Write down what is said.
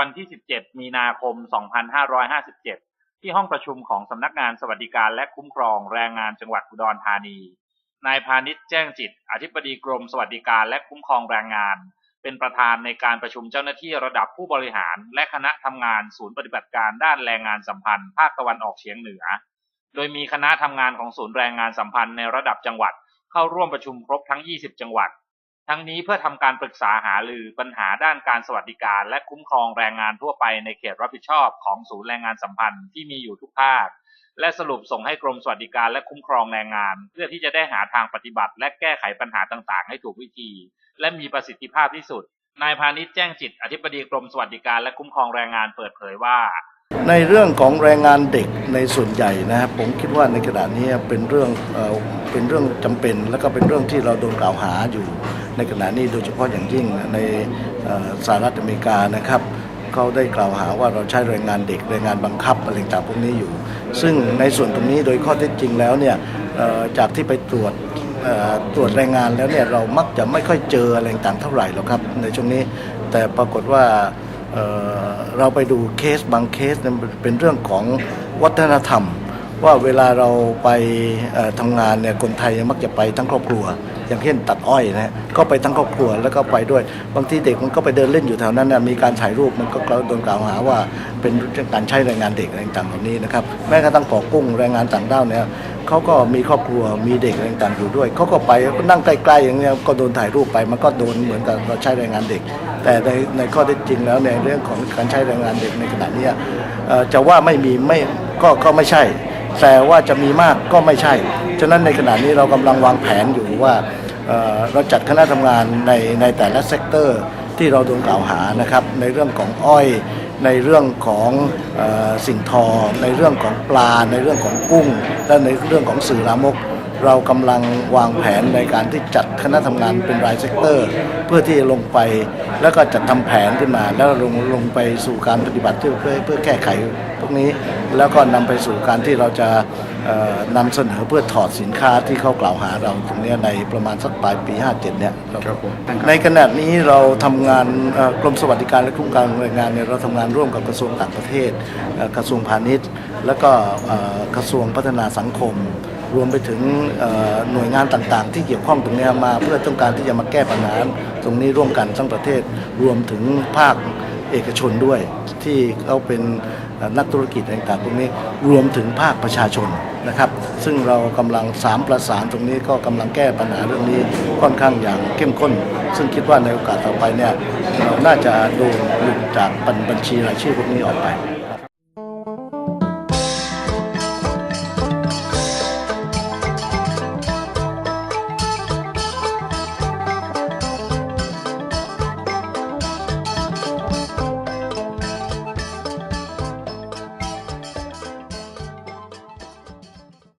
วันที่ 17 มีนาคม 2557 ที่ห้องประชุมของสำนักงานสวัสดิการและคุ้มครองแรงงานจังหวัดอุดรธานี นายพาณิชย์แจ้งจิต อธิบดีกรมสวัสดิการและคุ้มครองแรงงาน เป็นประธานในการประชุมเจ้าหน้าที่ระดับผู้บริหาร และคณะทำงานศูนย์ปฏิบัติการด้านแรงงานสัมพันธ์ภาคตะวันออกเฉียงเหนือ โดยมีคณะทำงานของศูนย์แรงงานสัมพันธ์ในระดับจังหวัด เข้าร่วมประชุมครบทั้ง 20 จังหวัด ทั้งนี้เพื่อทำการปรึกษาหารือปัญหาด้านการสวัสดิการ และคุ้มครองแรงงานทั่วไปในเขตรับผิดชอบของศูนย์แรงงานสัมพันธ์ที่มีอยู่ทุกภาค และสรุปส่งให้กรมสวัสดิการและคุ้มครองแรงงาน เพื่อที่จะได้หาทางปฏิบัติ และแก้ไขปัญหาต่างๆ ให้ถูกวิธี และมีประสิทธิภาพที่สุด นายพาณิชย์แจ้งจิต อธิบดีกรมสวัสดิการและคุ้มครองแรงงานเปิดเผยว่า ในเรื่องของแรงงานเด็กในส่วนใหญ่นะครับผมคิดว่าในขณะนี้เป็นเรื่องเป็นเรื่องจำเป็น และก็เป็นเรื่องที่เราโดนกล่าวหาอยู่ ในขณะนี้โดยเฉพาะอย่างยิ่งในสหรัฐอเมริกานะครับเขาได้กล่าวหาว่าเราใช้แรงงานเด็กแรงงานบังคับอะไรต่างพวกนี้อยู่ ซึ่งในส่วนตรงนี้โดยข้อเท็จจริงแล้วเนี่ยจากที่ไปตรวจตรวจแรงงานแล้วเนี่ยเรามักจะไม่ค่อยเจออะไรต่างเท่าไหร่หรอกครับในช่วงนี้แต่ปรากฏว่า เเราไปดูเคสบางเคสเป็นเรื่องของวัฒนธรรม ว่าเวลาเราไปเอ่อทำงานเนี่ยคนไทยมักจะไปทั้งครอบครัว อย่างเช่นตัดอ้อยนะฮะก็ไปทั้งครอบครัวแล้วก็ไปด้วย บางทีเด็กมันก็ไปเดินเล่นอยู่แถวนั้นนะมีการถ่ายรูปมันก็โดนกล่าวหาว่าเป็นเรื่องการใช้แรงงานเด็กอะไรต่างๆเหล่านี้นะครับแม้กระทั่งปอกุ้งแรงงานต่างด้าวเนี่ยเขาก็มีครอบครัวมีเด็กอะไรต่างๆอยู่ด้วยเขาก็ไปก็นั่งใกล้ๆอย่างเงี้ยก็โดนถ่ายรูปไปมันก็โดนเหมือนกับเราใช้แรงงานเด็ก แต่ในในข้อเท็จจริงแล้วในเรื่องของการใช้แรงงานเด็กในขณะเนี้ยจะว่าไม่มีไม่ก็ก็ไม่ใช่ แต่ว่าจะมีมากก็ไม่ใช่ ฉะนั้นในขณะนี้เรากำลังวางแผนอยู่ว่าเเราจัดคณะทำงานในในแต่ละเซกเตอร์ที่เราโดนกล่าวหานะครับในเรื่องของอ้อย ในเรื่องของอสิ่งทอ ในเรื่องของปลา ในเรื่องของกุ้ง และในเรื่องของสื่อลามก เรากำลังวางแผนในการที่จัดคณะทำงานเป็นรายเซกเตอร์ เพื่อที่จะลงไปแล้วก็จัดทำแผนขึ้นมา แล้วลงลงไปสู่การปฏิบัติเพื่อเพื่อเพื่อแก้ไขพวกนี้แล้วก็นำไปสู่การที่เราจะเอ่อนำเสนอเพื่อถอดสินค้าที่เขากล่าวหาเราตรงเนี้ยในประมาณสักปลายปี 57 เนี่ยครับผมในขณะนี้เราทำงานเอ่อกรมสวัสดิการและคุ้มครองแรงงานเนี่ยเราทำงานร่วมกับกระทรวงต่างประเทศเอ่อกระทรวงพาณิชย์ แล้วก็เอ่อกระทรวงพัฒนาสังคม รวมไปถึงหน่วยงานต่างๆ ที่เกี่ยวข้องตรงเนี้ยมา เพื่อต้องการที่จะมาแก้ปัญหาตรงนี้ร่วมกันทั้งประเทศรวมถึงภาคเอกชนด้วย ที่เขาเป็นนักธุรกิจต่างๆตรงนี้รวมถึงภาคประชาชนนะครับ ซึ่งเรากำลังสามประสานตรงนี้ก็กำลังแก้ปัญหาเรื่องนี้ค่อนข้างอย่างเข้มข้น ซึ่งคิดว่าในโอกาสต่อไปเนี่ยเราน่าจะโดนหลุดจากบัญชีรายชื่อพวกนี้ออกไป